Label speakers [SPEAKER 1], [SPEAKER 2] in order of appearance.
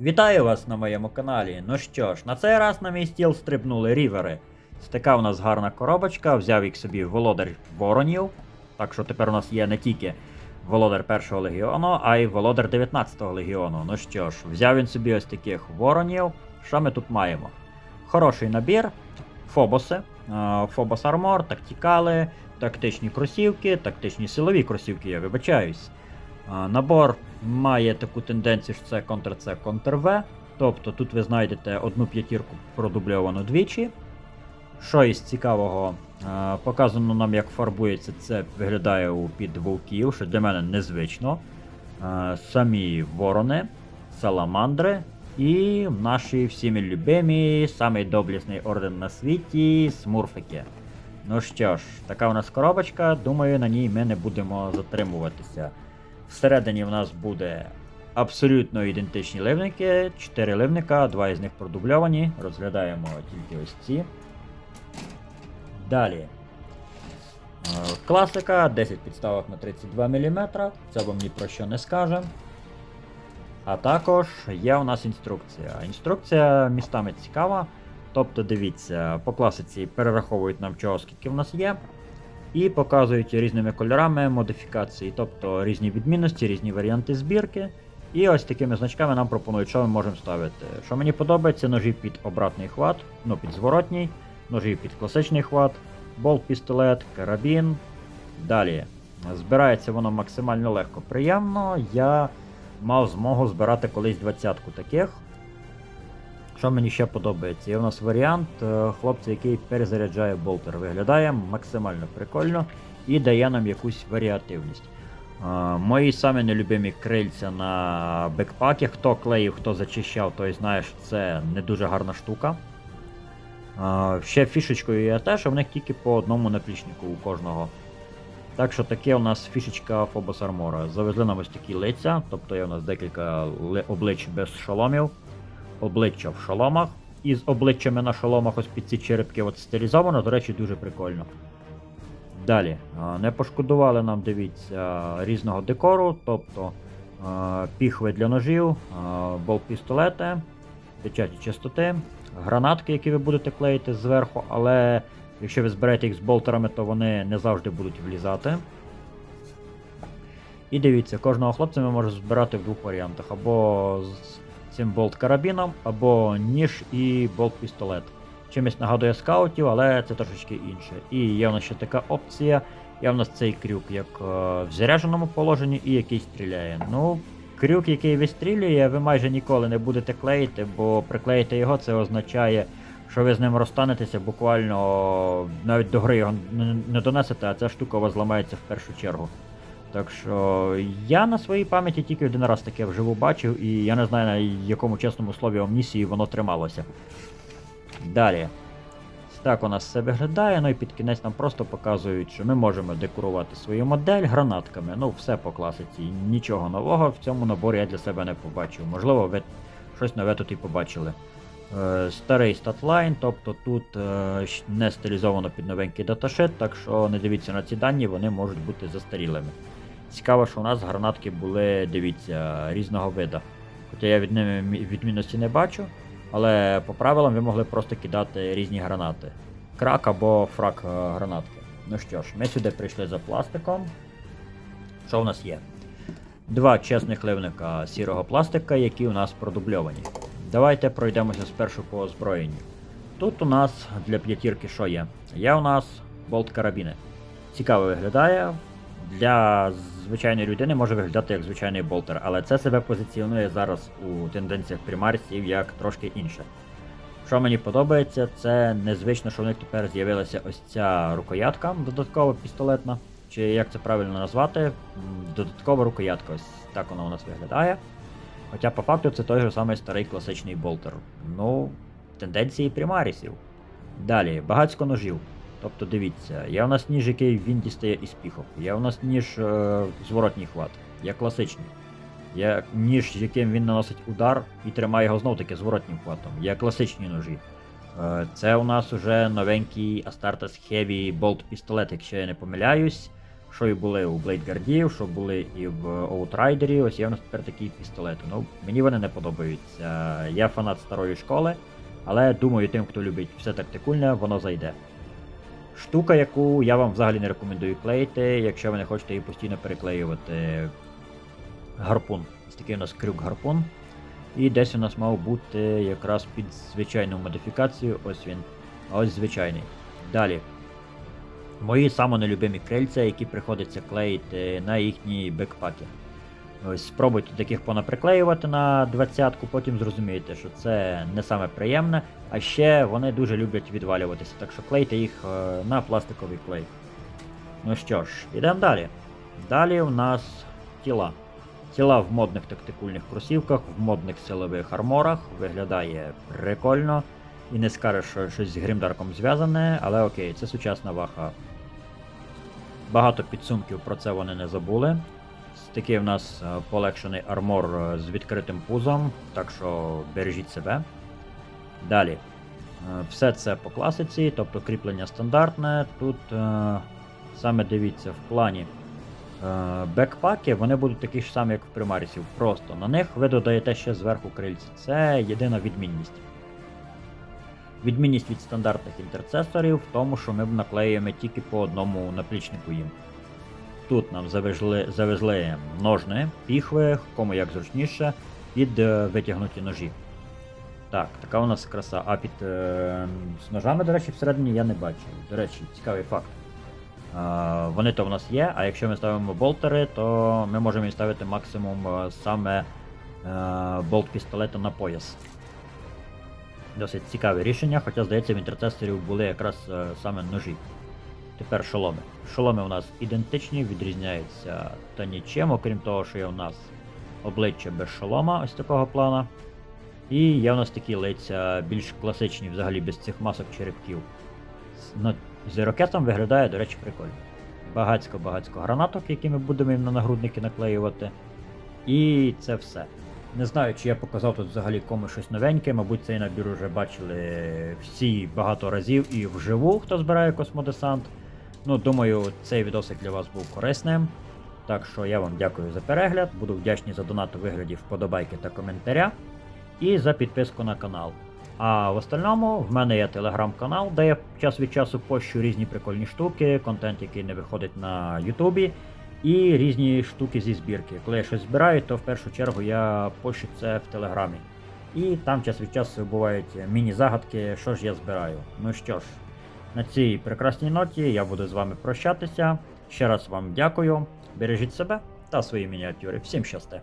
[SPEAKER 1] Вітаю вас на моєму каналі. Ну що ж, на цей раз на мій стіл стрибнули рівери. Ось Така у нас гарна коробочка, взяв їх собі володар воронів. Так що тепер у нас є не тільки володар першого легіону, а й володар 19-го легіону. Ну що ж, взяв він собі ось таких воронів. Що ми тут маємо? Хороший набір, фобоси, е, фобос армор, тактикали, тактичні кросівки, тактичні силові кросівки, я вибачаюсь. Набор має таку тенденцію, що це Ctrl-C, Ctrl-V. Тобто тут ви знайдете одну п'ятірку продубльовану двічі. Що із цікавого, показано нам, як фарбується, це виглядає у під вовків, що для мене незвично. Самі ворони, саламандри і наші всіми любимі, самий доблісний орден на світі смурфики. Ну що ж, така у нас коробочка, думаю, на ній ми не будемо затримуватися. Всередині в нас буде абсолютно ідентичні ливники, 4 ливника, два із них продубльовані. Розглядаємо тільки ось ці. Далі. Е, Класика, 10 підставок на 32 мм, це вам ні про що не скаже. А також є у нас інструкція. Інструкція містами цікава. Тобто, дивіться, по класиці перераховують нам чого, скільки в нас є, і показують різними кольорами модифікації, тобто різні відмінності, різні варіанти збірки. І ось такими значками нам пропонують, що ми можемо ставити. Що мені подобається, ножі під обратний хват, ну під зворотній, ножі під класичний хват, болт-пістолет, карабін. Далі. Збирається воно максимально легко. Приємно. Я мав змогу збирати колись двадцятку таких. Що мені ще подобається? Є у нас варіант е, хлопця, який перезаряджає болтер. Виглядає максимально прикольно і дає нам якусь варіативність. Е, Мої самі нелюбимі крильця на бекпакі. Хто клеїв, хто зачищав, той знає, що це не дуже гарна штука. Е, Ще фішечкою є те, що в них тільки по одному наплічнику у кожного. Так що таке у нас фішечка Phobos Armora. Завезли нам ось такі лиця, тобто є у нас декілька ли- облич без шоломів обличчя в шоломах. І з обличчями на шоломах ось під ці черепки от стилізовано, до речі, дуже прикольно. Далі, не пошкодували нам, дивіться, різного декору, тобто піхви для ножів, болт-пістолети, печаті частоти, гранатки, які ви будете клеїти зверху, але якщо ви зберете їх з болтерами, то вони не завжди будуть влізати. І дивіться, кожного хлопця ми можемо збирати в двох варіантах: або з цим болт-карабіном, або ніж і болт-пістолет. Чимось нагадує скаутів, але це трошечки інше. І є в нас ще така опція. Є в нас цей крюк як е, в зарядженому положенні і який стріляє. Ну, крюк, який вистрілює, ви майже ніколи не будете клеїти, бо приклеїти його це означає, що ви з ним розстанетеся буквально навіть до гри його не донесете, а ця штука у вас зламається в першу чергу. Так що я на своїй пам'яті тільки один раз таке вживу бачив, і я не знаю на якому чесному слові амнісії воно трималося. Далі. Так у нас все виглядає, ну і під кінець нам просто показують, що ми можемо декорувати свою модель гранатками. Ну, все по класиці. Нічого нового в цьому наборі я для себе не побачив. Можливо, ви щось нове тут і побачили. Е, старий статлайн, тобто тут е, не стилізовано під новенький даташит, так що не дивіться на ці дані, вони можуть бути застарілими. Цікаво, що у нас гранатки були, дивіться, різного вида. Хоча я від ними відмінності не бачу, але по правилам ви могли просто кидати різні гранати. Крак або фрак е, гранатки. Ну що ж, ми сюди прийшли за пластиком. Що у нас є? Два чесних ливника сірого пластика, які у нас продубльовані. Давайте пройдемося спершу по озброєнню. Тут у нас для п'ятірки що є? Є у нас болт карабіни. Цікаво виглядає. Для звичайної людини може виглядати як звичайний болтер, але це себе позиціонує зараз у тенденціях примарсів як трошки інше. Що мені подобається, це незвично, що в них тепер з'явилася ось ця рукоятка додаткова пістолетна, чи як це правильно назвати, додаткова рукоятка. Ось так вона у нас виглядає. Хоча по факту це той же самий старий класичний болтер. Ну, тенденції примарісів. Далі, багацько ножів. Тобто дивіться, є у нас ніж, який він дістає із піхов. Є у нас ніж е, зворотній хват, є класичний. Є ніж, яким він наносить удар і тримає його знов таки зворотнім хватом. Є класичні ножі. Е, Це у нас уже новенький Astartes Heavy Bolt пістолет, якщо я не помиляюсь. Що і були у Блейдгардів, що були і в Outrider, ось є в нас тепер такі пістолети. Ну, мені вони не подобаються. Я фанат старої школи, але думаю, тим, хто любить все тактикульне, воно зайде. Штука, яку я вам взагалі не рекомендую клеїти, якщо ви не хочете її постійно переклеювати. Гарпун. Ось такий у нас крюк гарпун. І десь у нас мав бути якраз під звичайну модифікацію. Ось він. А ось звичайний. Далі. Мої самонелюбимі крильця, які приходиться клеїти на їхні бекпаки. Ось спробуйте таких понаприклеювати на 20-ку, потім зрозумієте, що це не саме приємне, а ще вони дуже люблять відвалюватися, так що клейте їх е, на пластиковий клей. Ну що ж, йдемо далі. Далі у нас тіла. Тіла в модних тактикульних кросівках, в модних силових арморах. Виглядає прикольно. І не скажеш, що щось з грімдарком зв'язане, але окей, це сучасна ваха. Багато підсумків про це вони не забули. Такий в нас е, полегшений армор е, з відкритим пузом, так що бережіть себе. Далі. Е, Все це по класиці, тобто кріплення стандартне. Тут саме дивіться в плані бекпаки, вони будуть такі ж самі, як в примарісів. Просто на них ви додаєте ще зверху крильці. Це єдина відмінність. Відмінність від стандартних інтерцесорів в тому, що ми наклеюємо тільки по одному наплічнику їм. Тут нам завезли, завезли ножни, піхви, кому як зручніше, під е, витягнуті ножі. Так, така у нас краса. А під е, з ножами, до речі, всередині я не бачу. До речі, цікавий факт. Е, вони то в нас є, а якщо ми ставимо болтери, то ми можемо ставити максимум е, саме е, болт пістолета на пояс. Досить цікаве рішення, хоча, здається, в інтерцесорів були якраз е, саме ножі. Тепер шоломи. Шоломи у нас ідентичні, відрізняються та нічим, окрім того, що є у нас обличчя без шолома, ось такого плана. І є у нас такі лиця більш класичні, взагалі без цих масок черепків. Ну, з ракетом виглядає, до речі, прикольно. Багацько-багацько гранаток, які ми будемо їм на нагрудники наклеювати. І це все. Не знаю, чи я показав тут взагалі комусь щось новеньке. Мабуть, цей набір вже бачили всі багато разів і вживу, хто збирає космодесант. Ну, думаю, цей відосик для вас був корисним. Так що я вам дякую за перегляд, буду вдячний за донат у вигляді вподобайки та коментаря. І за підписку на канал. А в остальному в мене є телеграм-канал, де я час від часу пощу різні прикольні штуки, контент, який не виходить на Ютубі, і різні штуки зі збірки. Коли я щось збираю, то в першу чергу я пощу це в телеграмі. І там час від часу бувають міні-загадки, що ж я збираю. Ну що ж, на цій прекрасній ноті я буду з вами прощатися. Ще раз вам дякую. Бережіть себе та свої мініатюри. Всім щасти!